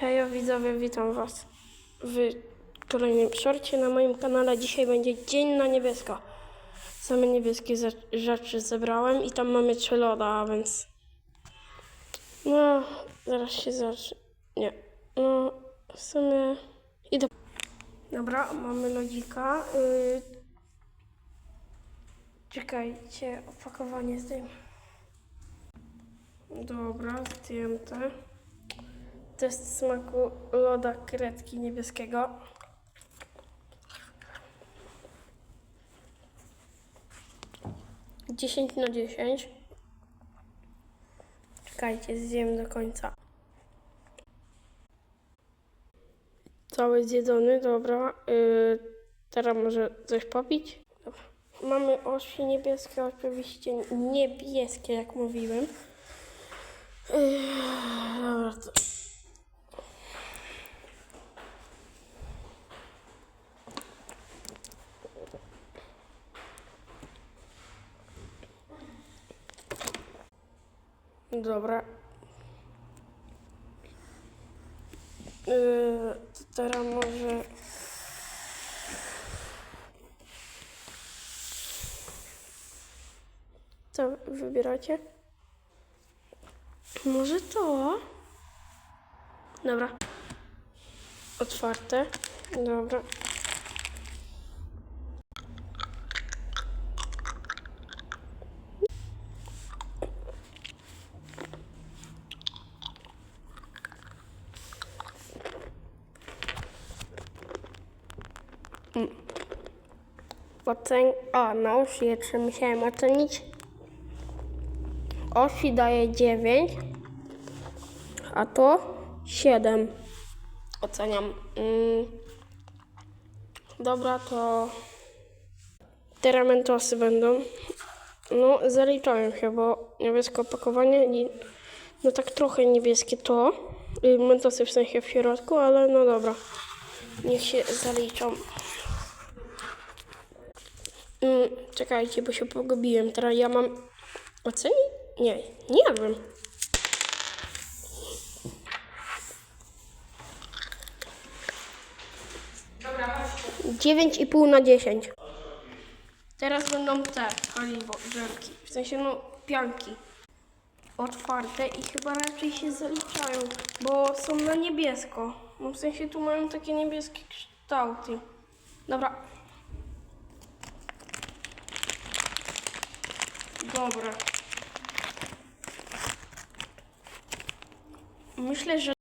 Hejo widzowie, witam was w kolejnym shorcie na moim kanale. Dzisiaj będzie dzień na niebiesko. Same niebieskie ze- rzeczy zebrałem i tam mamy trzy loda, więc... No, zaraz się zacznie. Nie, no w sumie idę. Dobra, mamy lodzika. Yy... Czekajcie, opakowanie zdejmę. Dobra, zdjęte. Test smaku loda kredki niebieskiego. Dziesięć na dziesięć. Czekajcie, zjem do końca. Cały zjedzony, dobra. Yy, teraz może coś popić? Dobra. Mamy osi niebieskie, oczywiście niebieskie, jak mówiłem. Yy, dobra, to Dobra. Yy, teraz może... Co wybieracie? Może to? Dobra. Otwarte. Dobra. Ocen... A, na osi jeszcze musiałem ocenić. Osi daje 9, a to 7. Oceniam. Mm. Dobra, to teraz mentosy będą. No, zaliczałem się, bo niebieskie opakowanie no tak trochę niebieskie to. Y, Mentosy w sensie w środku, ale no dobra. Niech się zaliczą. Mm, czekajcie, bo się pogubiłem. Teraz ja mam ocenić? Nie, nie jadłem. Dziewięć i pół na 10. Teraz będą te paliwo, żelki. W sensie no pianki. Otwarte i chyba raczej się zaliczają, bo są na niebiesko. No w sensie tu mają takie niebieskie kształty. Dobra, Dobra. Myślę, że